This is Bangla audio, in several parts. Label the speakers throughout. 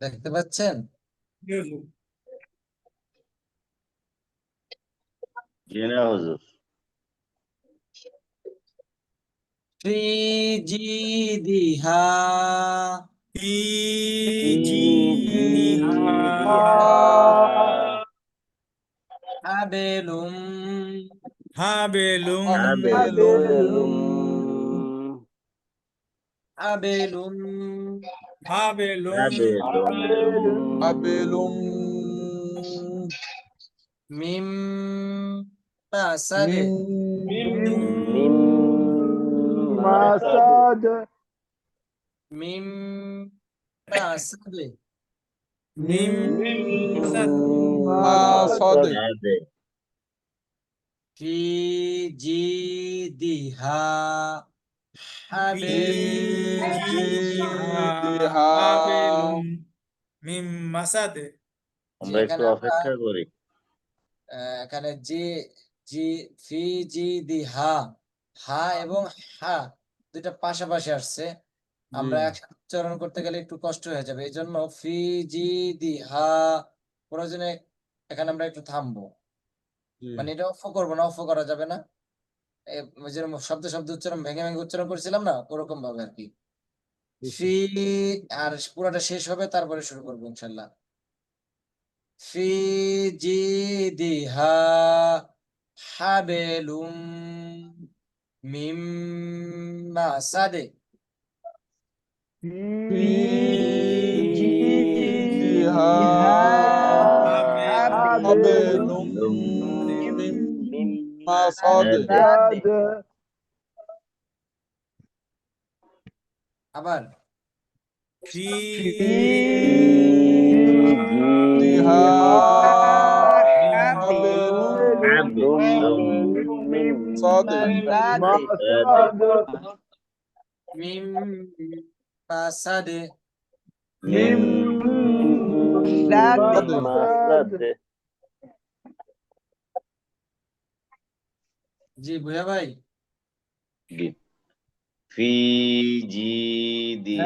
Speaker 1: দেখতে পাচ্ছেন?
Speaker 2: জি না হুজুর।
Speaker 1: ফি জিদিহা হাবেলুম।
Speaker 3: হাবেলুম।
Speaker 2: হাবেলুম।
Speaker 1: হাবেলুম
Speaker 3: হাবেলুম
Speaker 2: হাবেলুম
Speaker 4: হাবেলুম
Speaker 1: মিম মাসাদে
Speaker 2: মিম
Speaker 4: মাসাদ
Speaker 1: মিম মাসাদে
Speaker 3: মিম সাদ
Speaker 4: মাসাদ
Speaker 2: আমরা একটু অপেক্ষা করি।
Speaker 1: এখানে জি জি ফি জি দি হা হা এবং হা দুইটা পাশাপাশি আসছে। আমরা একসাথে উচ্চারণ করতে গেলে একটু কষ্ট হয়ে যাবে। এই জন্য ফি জি দি হা প্রয়োজনে এখানে আমরা একটু থামবো। মানে এটা অফ করব না অফ করা যাবে না। এ, শব্দ শব্দ উচ্চারণ ভেঙে ভেঙে উচ্চারণ করছিলাম না ওরকম ভাবে আর কি। ফি আর পুরোটা শেষ হবে তারপরে শুরু করব ইনশাল্লাহ। ফি মিম মাসাদে
Speaker 4: হাবেলুম মিম মাসাদ
Speaker 3: ফি
Speaker 4: হাবেলুম
Speaker 1: মিম মাসাদে
Speaker 2: মিম
Speaker 4: সাদ
Speaker 2: মাসাদে
Speaker 1: জি ভুয়া ভাই।
Speaker 2: ফি জি দি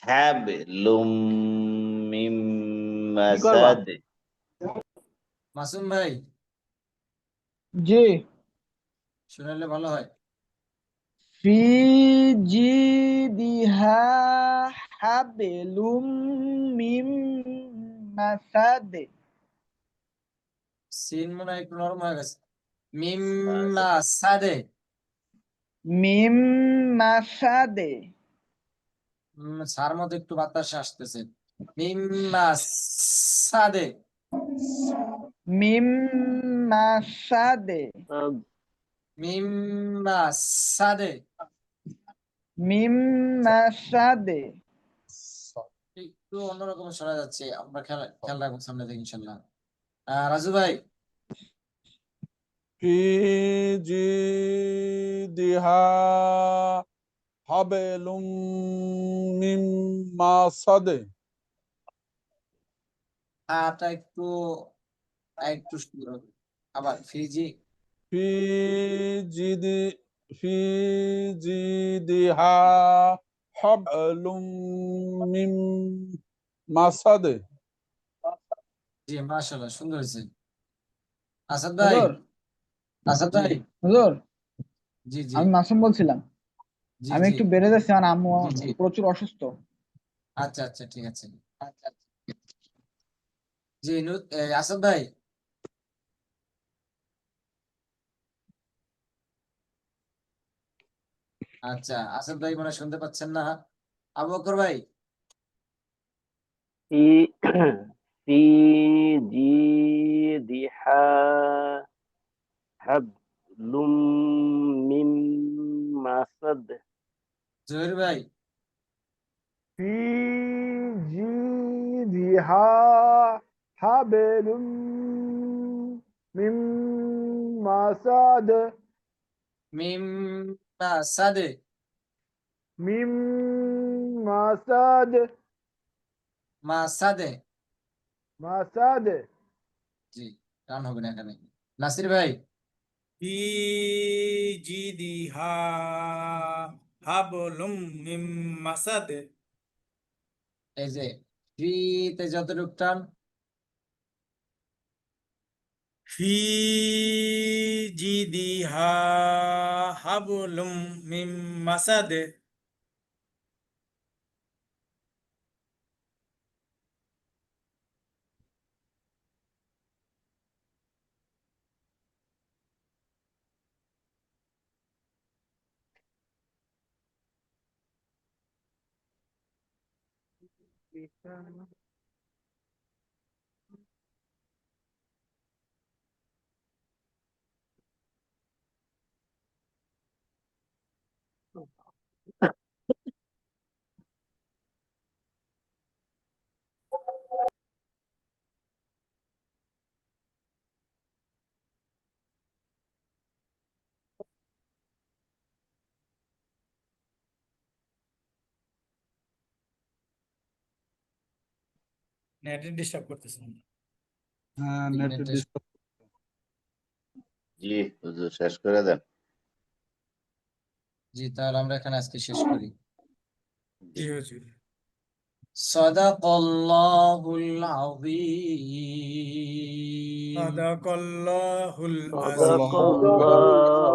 Speaker 2: হ্যাব লুম মিম মাসাদ
Speaker 1: মাসুম ভাই।
Speaker 5: জি।
Speaker 1: শুনালে ভালো হয়।
Speaker 5: ফি জি দিহা হাবলুম মিম মাসাদ
Speaker 1: সিন মনে হয় একটু নরম হয়ে গেছে মিম মাসাদে
Speaker 5: মিম মাসাদে
Speaker 1: সার মধ্যে একটু বাতাস আসতেছে। মিম মাসাদে
Speaker 5: মিম মাসাদে
Speaker 1: মিম মাসাদে
Speaker 5: মিম মাসাদে
Speaker 1: একটু অন্যরকম শোনা যাচ্ছে। আমরা খেয়াল খেয়াল রাখব সামনে থেকে ইনশাল্লাহ। রাজু ভাই।
Speaker 4: ফি জিদিহা হাবেলুম মিম মাসাদ
Speaker 1: আটা একটু একটু সুন্দর হবে। আবার ফিজি।
Speaker 4: ফি জিদি ফি জিদিহা হাবলুম মিম মাসাদ
Speaker 1: জি মাশাআল্লাহ সুন্দর হয়েছে। আসাদ ভাই
Speaker 5: হুজুর।
Speaker 1: আসাদ ভাই।
Speaker 5: হুজুর
Speaker 1: জি জি।
Speaker 5: আমি মাসুম বলছিলাম।
Speaker 1: জি
Speaker 5: আমি
Speaker 1: জি।
Speaker 5: একটু বেড়ে যাচ্ছি আমার আম্মু
Speaker 1: জি, জি।
Speaker 5: প্রচুর অসুস্থ।
Speaker 1: আচ্ছা আচ্ছা ঠিক আছে। আচ্ছা। জি নু- এ, আসাদ ভাই। আচ্ছা আসাদ ভাই মনে হয় শুনতে পাচ্ছেন না। আবু বকর ভাই।
Speaker 6: في جيدها حبل من مسد
Speaker 1: জহির ভাই
Speaker 4: ফি জিদিহা হাবেলুম মিম মাসাদ
Speaker 1: মিম মাসাদে
Speaker 4: মিম মাসাদ
Speaker 1: মাসাদে
Speaker 4: মাসাদে।
Speaker 1: জি রান হবে না এখানে। নাসির ভাই।
Speaker 3: ই জি দি হা হাবলুম মিম মাসাদে।
Speaker 1: এই যে ফিতে যতটুক টান।
Speaker 3: ফি জি দি হা হাবলুম মিম মাসাদে। Bisa. নেটে ডিস্টার্ব করতেছে
Speaker 7: হ্যাঁ
Speaker 1: Net
Speaker 7: নেটে
Speaker 1: এ-
Speaker 2: জি হুজুর শেষ করে দেন
Speaker 1: জি তাহলে আমরা এখানে আজকে শেষ করি
Speaker 3: জি হুজুর
Speaker 1: সাদাকাল্লাহুল আযীম
Speaker 3: সাদাকাল্লাহুল
Speaker 6: صدق
Speaker 3: আযীম
Speaker 6: الله